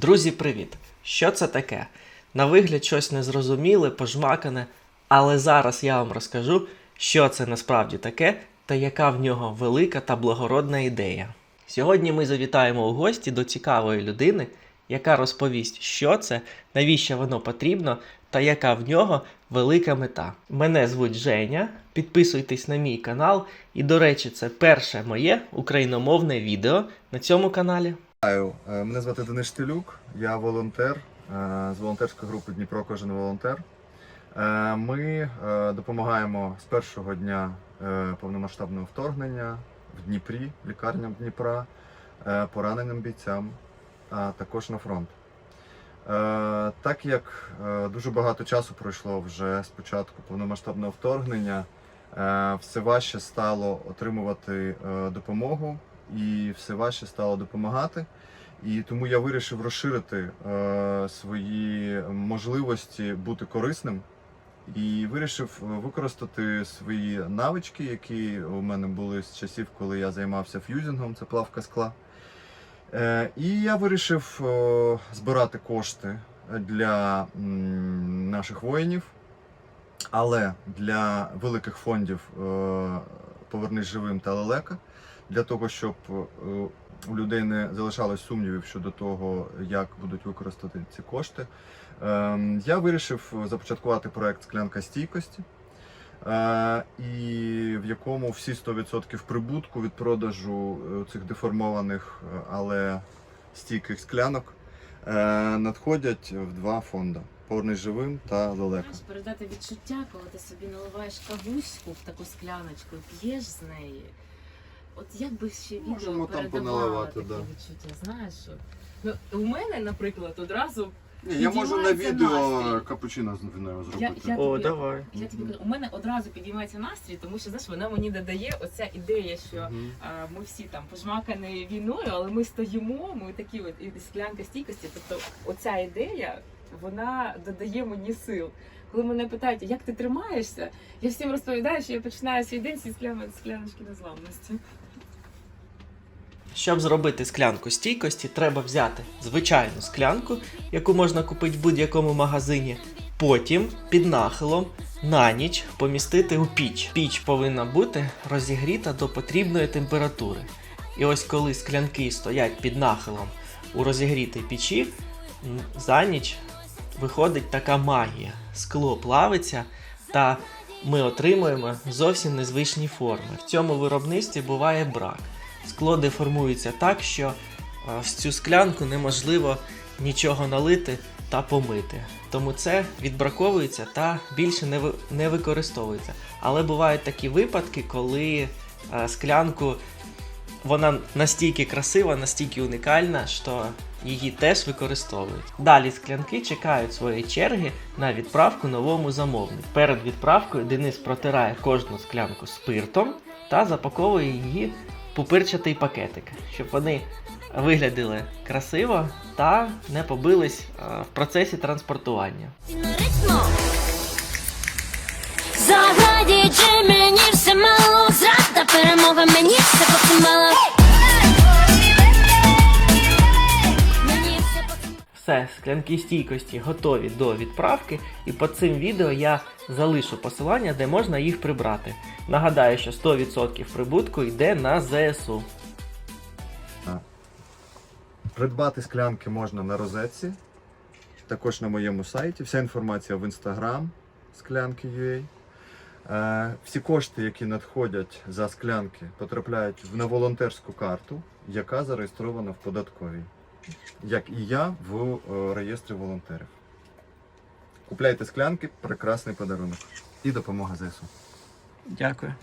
Друзі, привіт! Що це таке? На вигляд щось незрозуміле, пожмакане, але зараз я вам розкажу, що це насправді таке та яка в нього велика та благородна ідея. Сьогодні ми завітаємо у гості до цікавої людини, яка розповість, що це, навіщо воно потрібно та яка в нього велика мета. Мене звуть Женя. Підписуйтесь на мій канал. І, до речі, це перше моє україномовне відео на цьому каналі. Е, Мене звати Денис Штилюк, я волонтер е, з волонтерської групи Дніпро Кожен волонтер. Е, Ми допомагаємо з першого дня повномасштабного вторгнення в Дніпрі, лікарням Дніпра, пораненим бійцям, а також на фронт. Так як дуже багато часу пройшло вже з початку повномасштабного вторгнення, все важче стало отримувати допомогу і все важче стало допомагати. І тому я вирішив розширити е, свої можливості бути корисним і вирішив е, використати свої навички, які у мене були з часів, коли я займався ф'юзінгом, це плавка скла. Е, і я вирішив е, збирати кошти для м, наших воїнів, але для великих фондів е, Повернись живим та лелека для того, щоб е, у людей не залишалось сумнівів щодо того, як будуть використати ці кошти. Ем, Я вирішив започаткувати проект Склянка стійкості, е, і в якому всі 100% прибутку від продажу е, цих деформованих, але стійких склянок надходять в два фонди: Повернись живим та лелека. Можеш передати відчуття, коли ти собі наливаєш кавуську в таку скляночку, п'єш з неї. От як би ще відео Можемо там передавало поналивати, таке да. відчуття, знаєш? Що... Ну, у мене, наприклад, одразу Ні, я можу на відео настрій. капучино з виною зробити. я- О, тобі- давай. я тобі кажу, у мене одразу підіймається настрій, тому що знаєш, вона мені додає оця ідея, що Мгм. а, ми всі там пожмакані війною, але ми стоїмо, ми такі от і склянка стійкості. Тобто, оця ідея вона додає мені сил. Коли мене питають, як ти тримаєшся, я всім розповідаю, що я починаю свій день зі скляночки незламності. Щоб зробити склянку стійкості, треба взяти звичайну склянку, яку можна купити в будь-якому магазині. Потім під нахилом на ніч помістити у піч. Піч повинна бути розігріта до потрібної температури. І ось коли склянки стоять під нахилом у розігрітій печі, за ніч виходить така магія. Скло плавиться та ми отримуємо зовсім незвичні форми. В цьому виробництві буває брак. Скло деформується так, що е, в цю склянку неможливо нічого налити та помити. Тому це відбраковується та більше не, не використовується. Але бувають такі випадки, коли е, склянку вона настільки красива, настільки унікальна, що її теж використовують. Далі склянки чекають своєї черги на відправку новому замовнику. Перед відправкою Денис протирає кожну склянку спиртом та запаковує її в пупирчатий пакетик, щоб вони виглядали красиво та не побились е, в процесі транспортування. Все, склянки стійкості готові до відправки, і під цим відео я залишу посилання, де можна їх прибрати. Нагадаю, що 100% прибутку йде на ЗСУ. Придбати склянки можна на розетці, також на моєму сайті. Вся інформація в інстаграм склянки.ua. Е, Всі кошти, які надходять за склянки, потрапляють на волонтерську карту, яка зареєстрована в податковій, як і я в е, реєстрі волонтерів. Купляйте склянки, прекрасний подарунок. І допомога ЗСУ. Дякую.